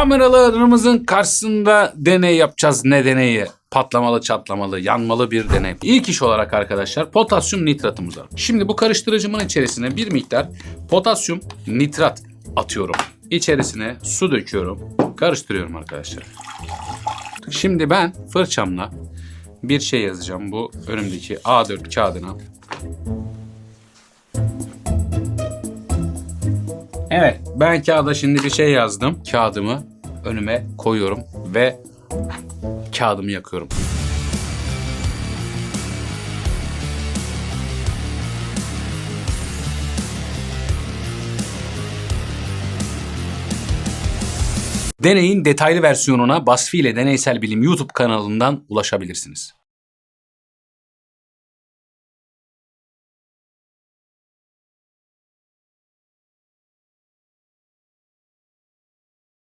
Kameralarımızın karşısında deney yapacağız. Ne deneyi? Patlamalı, çatlamalı, yanmalı bir deney. İlk iş olarak arkadaşlar potasyum nitratımız var. Şimdi bu karıştırıcımın içerisine bir miktar potasyum nitrat atıyorum. İçerisine su döküyorum. Karıştırıyorum arkadaşlar. Şimdi ben fırçamla bir şey yazacağım bu önümdeki A4 kağıdına. Evet ben kağıda şimdi bir şey yazdım. Kağıdımı önüme koyuyorum ve kağıdımı yakıyorum. Deneyin detaylı versiyonuna Basfi ile Deneysel Bilim YouTube kanalından ulaşabilirsiniz.